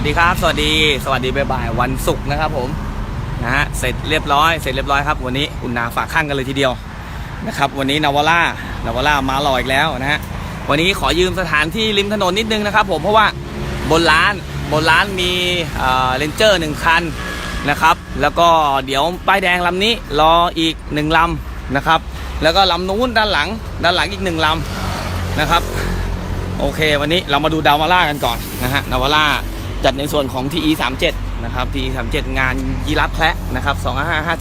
วัสดีครับ สวัสดีสวัสดีบ่ายๆวันศุกร์นะครับผมนะฮะเสร็จเรียบร้อยเสร็จเรียบร้อยครับ วันนี้อุ่นนาฝากข้างกันเลยทีเดียวนะครับวันนี้นาวาร่านาวาร่ามาหล่ออีกแล้วนะฮะวันนี้ขอยืมสถานที่ริมถนนนิดนึงนะครับ ผมเพราะว่าบนร้านบนร้านมีเลนเจอร์หนึ่งคันนะครับ แล้วก็เดี๋ยวป้ายแดงลำนี้รออีกหนึ่งลำนะครับ แล้วก็ลำนู้นด้านหลัง ด้านหลังอีกหนึ่งลำนะครับ โอเค วันนี้เรามาดูดาวมาล่ากันก่อนนะฮะดาวมาล่า จัดในส่วนของ TE 37นะครับ TE 37งานยีรับแคระนะครับ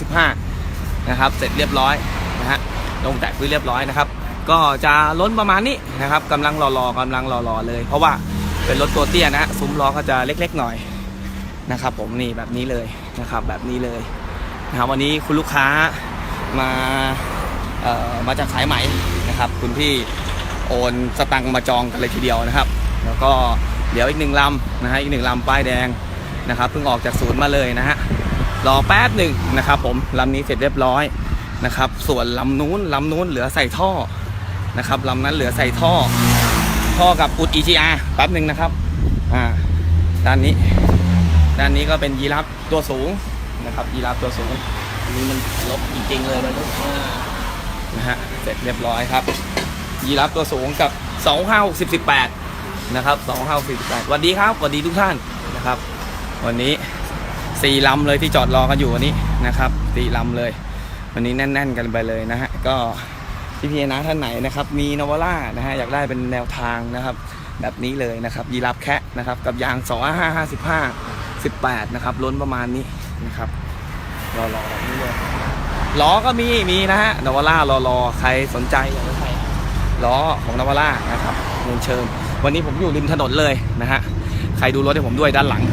2555นะครับ เสร็จเรียบร้อยนะฮะ ลงแตกพื้นเรียบร้อยนะครับ ก็จะล้นประมาณนี้นะครับกำลังรอๆกำลังรอๆเลย เพราะว่าเป็นรถตัวเตี้ยนะฮะซุ้มล้อก็จะเล็กๆหน่อยนะครับ ผมนี่แบบนี้เลยนะครับ แบบนี้เลยนะครับวันนี้คุณลูกค้ามาเอ่อมาจากสายไหมนะครับ คุณพี่โอนสตังค์มาจองกันเลยทีเดียวนะครับ แล้วก็ เดี๋ยวอีกหนึ่งลำนะฮะอีกหนึ่งลำป้ายแดงนะครับเพิ่งออกจากศูนย์มาเลยนะฮะรอแป๊บหนึ่งนะครับผมลำนี้เสร็จเรียบร้อยนะครับส่วนลำนู้นลำนู้นเหลือใส่ท่อนะครับลำนั้นเหลือใส่ท่อ ท่อกับอุด EGR แป๊บหนึ่งนะครับอ่าด้านนี้ ด้านนี้ก็เป็นยีราฟตัวสูงนะครับยีราฟตัวสูงอันนี้มันลบจริงๆเลยมันลบอ่านะฮะเสร็จเรียบร้อยครับยีรับตัวสูงกับ2 5 6 0 18 นะครับ2 5 6 0 18สวัสดีครับสวัสดีทุกท่านนะครับ วันนี้4ลำเลยที่จอดรอกันอยู่วันนี้นะครับ4ลำเลย วันนี้แน่น ๆ กันไปเลยนะฮะก็พี่พีนะท่านไหนนะครับ มีนวล่านะฮะอยากได้เป็นแนวทางนะครับ แบบนี้เลยนะครับ ยีรับแคะนะครับ กับยาง 2 5 5 15 18 นะครับ ล้นประมาณนี้นะครับรอรอแบบนี้เลยล้อก็มีมีนะฮะนวล่ารอรอใครสนใจอยากได้ใครล้อของนวาร่านะครับเรียนเชิญ วันนี้ผมอยู่ริมถนนเลยนะฮะ ใครดูรถให้ผมด้วยด้านหลัง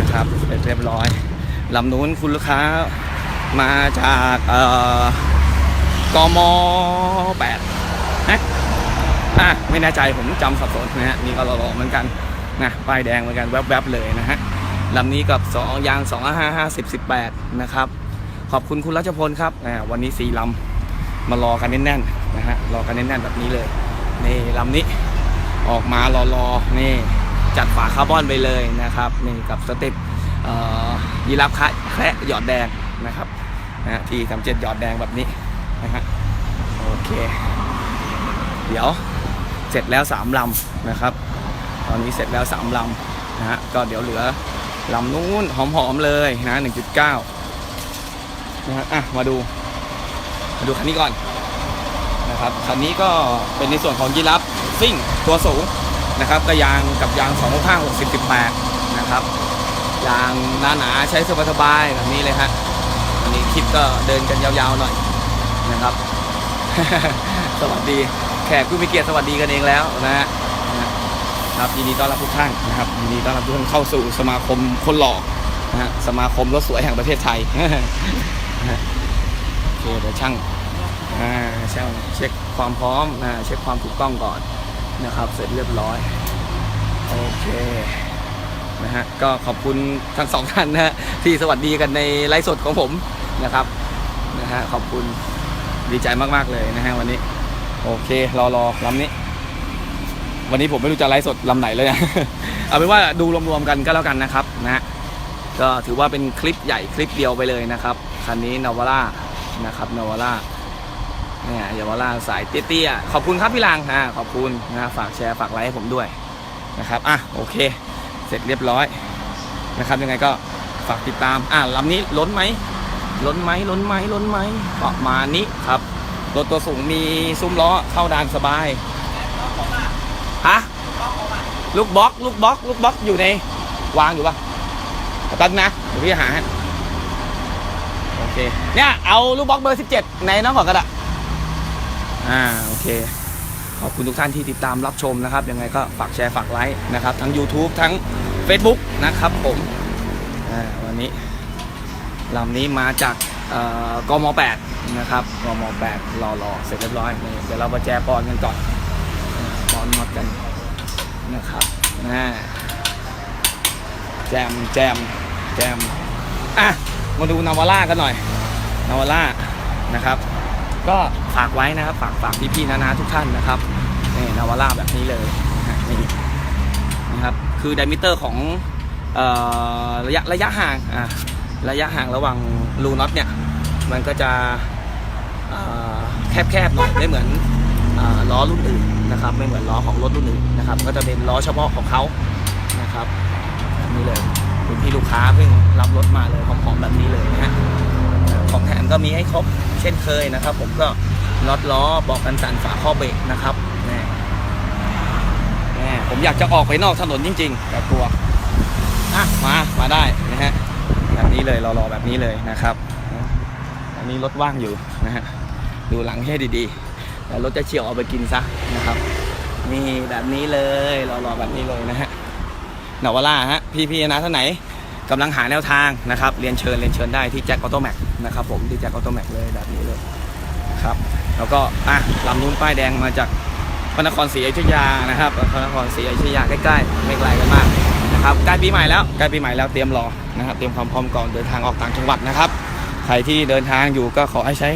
นะครับเสร็จเรียบร้อยลำนู้นคุณลูกค้ามาจากเอ่อกมแปดนะอะไม่แน่ใจผมจำสับสนนะฮะนี่ก็รอๆเหมือนกันนะป้ายแดงเหมือนกันแวบๆเลยนะฮะลำนี้กับ 2 ยาง 2 5 5 50 18 นะครับ ขอบคุณคุณรัชพลครับวันนี้สีลำมารอกันแน่นๆนะฮะรอกันแน่นๆแบบนี้เลยในลำนี้ ออกมารอๆนี่จัดฝาคาร์บอนไปเลยนะครับนี่กับสเต็ปยีรับคะแคระหยอดแดงนะครับนะที่ทำเจ็ดหยอดแดงแบบนี้นะฮะโอเค เดี๋ยวเสร็จแล้วสามลำนะครับ ตอนนี้เสร็จแล้วสามลำนะฮะก็เดี๋ยวเหลือลำนู้นหอมๆเลยนะ1.9นะฮะอะมาดู มาดูคันนี้ก่อนนะครับคันนี้ก็เป็นในส่วนของยีรับ ซิ่งตัวสูงนะครับก็ยางกับยาง2 5 6 0 18นะครับยางหนาหนาๆใช้สบายๆแบบนี้เลยฮะวันนี้คลิปก็เดินกันยาวๆหน่อยนะครับ สวัสดีแขกผู้มีเกียรติสวัสดีกันเองแล้วนะฮะนะครับยินดีต้อนรับทุกท่านนะครับยินดีต้อนรับทุกท่านเข้าสู่สมาคมคนหล่อนะฮะสมาคมรถสวยแห่งประเทศไทยโอเคเดี๋ยวช่างอ่าช่างเช็คความพร้อมนะเช็คความถูกต้องก่อน นะครับ เสร็จเรียบร้อย โอเคนะฮะก็ขอบคุณทั้งสองท่านนะฮะที่สวัสดีกันในไลฟ์สดของผมนะครับนะฮะขอบคุณดีใจมากๆเลยนะฮะวันนี้ โอเครอรอลำนี้ วันนี้ผมไม่รู้จะไลฟ์สดลำไหนเลยนะเอาเป็นว่าดูรวมๆกันก็แล้วกันนะครับนะฮะก็ถือว่าเป็นคลิปใหญ่คลิปเดียวไปเลยนะครับคันนี้นาวาร่านะครับนาวาร่า เนี่ยเยาวราชสายเตี้ยๆขอบคุณครับพี่ลังอ่าขอบคุณนะฝากแชร์ฝากไลค์ให้ผมด้วยนะครับอะโอเค เสร็จเรียบร้อยนะครับ ยังไงก็ฝากติดตามอะลำนี้ล้นไหมล้นไหมล้นไหมล้นไหมประมาณนี้ครับรถตัวสูงมีซุ้มล้อเข้าดานสบายฮะลูกบล็อกลูกบล็อกลูกบล็อกอยู่ในวางอยู่ปะตันนะเดี๋ยวพี่หาให้โอเคเนี่ยเอาลูกบล็อกเบอร์ 17 ในน้องก่อก็ได้ อ่าโอเค ขอบคุณทุกท่านที่ติดตามรับชมนะครับ ยังไงก็ฝากแชร์ฝากไลค์นะครับ ทั้ง YouTube ทั้ง Facebook นะครับผมอ่าวันนี้ลำนี้มาจากกม8นะครับกม8รอรอเสร็จเรียบร้อยนี่เดี๋ยวเรามาแจปอนกันก่อนปอนน็อตกันนะครับนะแจมแจมแจมอะมาดูนาวาร่ากันหน่อยนาวาร่านะครับ ก็ฝากไว้นะครับ ฝากฝากพี่ๆนานาทุกท่านนะครับนี่นาวาร่าแบบนี้เลยนี่นะครับคือไดมิเตอร์ของออระยะระยะห่างอ่าระยะห่างระหว่างรูน็อตเนี่ย มันก็จะแคบๆหน่อยไม่เหมือนอล้อรุ่นอื่นนะครับ ไม่เหมือนล้อของรถรุ่นอื่นนะครับ ก็จะเป็นล้อเฉพาะของเขานะครับแบบนี้เลยคุณพี่ลูกค้าเพิ่งรับรถมาเลยหอมๆแบบนี้เลยนะฮะของแถมก็มีให้ครบ ช่นเคยนะครับ ผมก็น็อตล้อบอกกันสั่นฝาข้อเบรกนะครับแน่แน่ผมอยากจะออกไปนอกถนนจริง ๆ แต่กลัวอะมามาได้นะฮะแบบนี้เลยรอๆแบบนี้เลยนะครับอันนี้รถว่างอยู่นะฮะดูหลังให้ดีๆแต่รถจะเฉียวเอาไปกินซะนะครับนี่แบบนี้เลยรอๆแบบนี้เลยนะฮะนาวาร่าฮะพี่ๆนะท่านไหน กำลังหาแนวทางนะครับ เรียนเชิญเรียนเชิญได้ที่แจ็คออโตแม็กนะครับผมที่แจ็คออโตแม็กเลยแบบนี้เลยครับแล้วก็อะลำนู้นป้ายแดงมาจากพระนครศรีอยุธยานะครับพระนครศรีอยุธยาใกล้ๆไม่ไกลกันมากนะครับใกล้ปีใหม่แล้วใกล้ปีใหม่แล้วเตรียมรอนะครับเตรียมความพร้อมก่อนเดินทางออกต่างจังหวัดนะครับใครที่เดินทางอยู่ก็ขอให้ใช้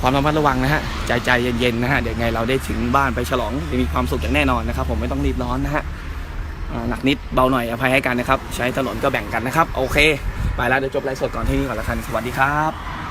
ความระมัดระวังนะฮะใจใจเย็นๆนะฮะเดี๋ยวไงเราได้ถึงบ้านไปฉลองมีความสุขอย่างแน่นอนนะครับ ผมไม่ต้องรีบร้อนนะฮะ หนักนิดเบาหน่อยอภัยให้กันนะครับ ใช้ถนนก็แบ่งกันนะครับ โอเค ไปแล้วเดี๋ยวจบไลฟ์สดก่อนที่นี่ก่อนละกันสวัสดีครับ